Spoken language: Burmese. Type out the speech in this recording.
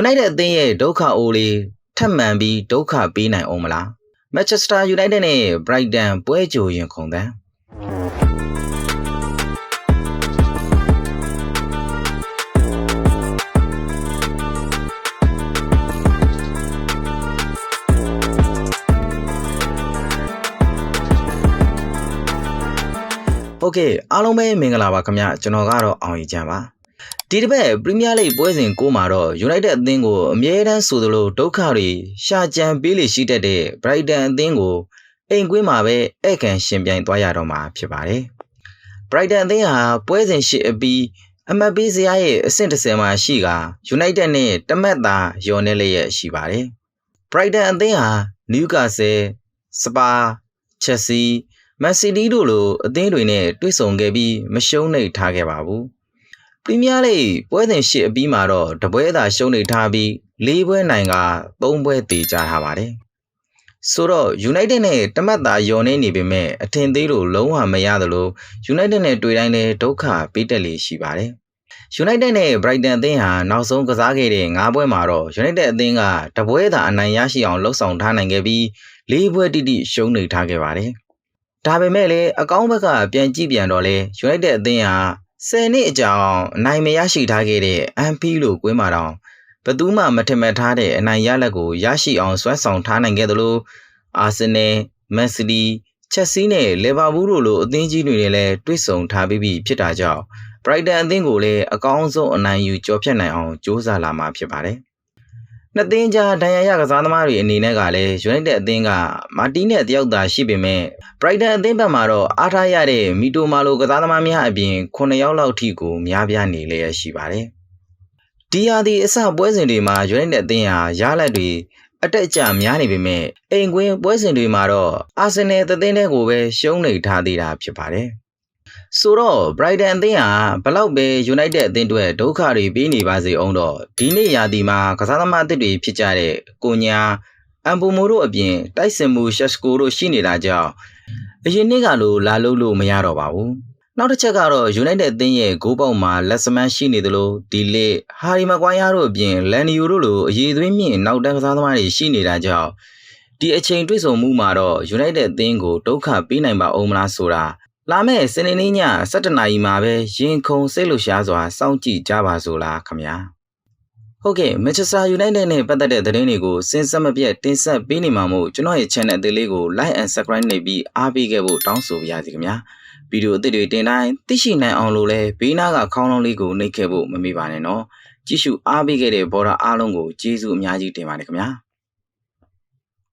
United အသင်းရဲ့ဒုက္ခအိုးလေးထပ်မံပြီးဒုက္ခပေးနိုင်အောင်မလား Manchester United နဲ့ Brighton ပွဲကြိုရင်ခုန်တန်းโอเคအားလုံးပဲမင်္ဂလာပါခင်ဗျကျွန်တော်ကတော့အောင်ရီချမ်းပါ ဒီတစ်ပတ်ပရီးမီးယားလိဂ်ပွဲစဉ်ကိုမှာတော့ United အသင်းကိုအမြဲတမ်းဆိုသလိုဒုက္ခတွေရှာကြံပေးလေရှိတတ်တဲ့ Brighton အသင်းကိုအိမ်ကွင်းမှာပဲဧည့်ခံရှင်ပြိုင်သွားရတော့မှာဖြစ်ပါတယ် Brighton အသင်းဟာပွဲစဉ်ရှိအပြီးအမတ်ပေးစရာရဲ့အဆင့်တစ်ဆယ်မှာရှိက United နဲ့တမက်သာယော်နေလျက်ရှိပါတယ် Brighton အသင်းဟာ Newcastle, Spa, Chelsea, Man City တို့လိုအသင်းတွေနဲ့တွေ့ဆုံခဲ့ပြီးမရှုံးနိမ့်ထားခဲ့ပါဘူး ပရီးမီးယားလိဂ်ပွဲစဉ်ရှစ်အပြီးမှာတော့တပွဲသာရှုံးနိမ့်ထားပြီး၄ပွဲနိုင်က၃ပွဲတည်ကြထားပါတယ်ဆိုတော့ United နဲ့တမတ်သာယော်နေနေပေမဲ့အထင်သေးလို့လုံးဝမရသလို United နဲ့တွေ့တိုင်းလည်းဒုက္ခပေးတက်လေရှိပါတယ် United နဲ့ Brighton အသင်းဟာနောက်ဆုံးကစားခဲ့တဲ့၅ပွဲမှာတော့ United အသင်းကတပွဲသာအနိုင်ရရှိအောင်လှုပ်ဆောင်ထားနိုင်ခဲ့ပြီး၄ပွဲတိတိရှုံးနေထားခဲ့ပါတယ်။ဒါပေမဲ့လည်းအကောင်းဘက်ကပြန်ကြည့်ပြန်တော့လေ United အသင်းဟာ 10နှစ်အကြာအောင်အနိုင်မရရှိထားခဲ့တဲ့ Anfield လို့ကွင်းမှာတော့ဘယ်သူမှမထင်မှတ်ထားတဲ့အနိုင်ရလက်ကိုရရှိအောင်စွမ်းဆောင်ထားနိုင်ခဲ့သလို Arsenal, Man City, Chelsea နဲ့ Liverpool တို့လိုအသင်းကြီးတွေနဲ့လည်းတွေ့ဆုံထားပြီးပြီဖြစ်တာကြောင့် Brighton အသင်းကိုလည်းအကောင်းဆုံးအနိုင်ယူကျော်ဖြတ်နိုင်အောင်ကြိုးစားလာမှာဖြစ်ပါတယ်။ နှစ်သင်းကြားဒဏ်ရာရကစားသမားတွေအနေနဲ့ကလည်း United အသင်းကမာတီနဲ့တယောက်သာရှိပေမဲ့ Brighton အသင်းဘက်မှာတော့အားထားရတဲ့မီတိုမာလိုကစားသမားများအပြင်9ယောက်လောက်ထိကိုများပြားနေလျက်ရှိပါတယ်။ဒီဟာဒီအစပွဲစဉ်တွေမှာ United အသင်းဟာရလက်တွေအတက်အကျများနေပေမဲ့အိမ်ကွင်းပွဲစဉ်တွေမှာတော့အာဆင်နယ်သင်းတဲ့ကိုပဲရှုံးနေထားသေးတာဖြစ်ပါတယ်။ ဆိုတော့ Brighton အသင်းဟာဘလောက်ပဲ United အသင်းအတွက်ဒုက္ခတွေပေးနေပါစေအောင်တော့ဒီနေ့ရာသီမှာကစားသမားအသစ်တွေဖြစ်ကြတဲ့ကိုညာအမ်ပူမိုတို့အပြင်တိုက်စင်မူရှက်စကိုတို့ရှိနေတာကြောင့်အရင်နှစ်ကလိုလာလို့လို့မရတော့ပါဘူး။နောက်တစ်ချက်ကတော့ United အသင်းရဲ့ဂိုးပေါက်မှာလက်စမန်ရှိနေသလိုဒီလေဟာရီမကွိုင်းယာတို့အပြင်လန်နီယိုတို့လိုအရေးသွေးမြင့်နောက်တန်းကစားသမားတွေရှိနေတာကြောင့်ဒီအချိန်တွေ့ဆုံမှုမှာတော့ United အသင်းကိုဒုက္ခပေးနိုင်ပါအောင်မလားဆိုတာ လာမယ့်စနေနေ့ည7:00နာရီမှာပဲရင်ခုန်စိတ်လှရှားစွာစောင့်ကြည့်ကြပါစို့လားခင်ဗျာဟုတ်ကဲ့ Manchester United နဲ့ပတ်သက်တဲ့သတင်းတွေကိုစဉ်ဆက်မပြတ်တင်ဆက်ပေးနေမှာမို့ကျွန်တော်ရဲ့ channel အသေးလေးကို like and subscribe နှိပ်ပြီးအားပေးခဲ့ဖို့တောင်းဆိုပါရစေခင်ဗျာဗီဒီယိုအသစ်တွေတင်တိုင်းသိရှိနိုင်အောင်လို့လဲဘေးနားကခေါင်းလုံးလေးကိုနှိပ်ခဲ့ဖို့မမေ့ပါနဲ့နော်ကြည့်ရှုအားပေးခဲ့တဲ့ဘော်ဒါအားလုံးကိုကျေးဇူးအများကြီးတင်ပါတယ်ခင်ဗျာ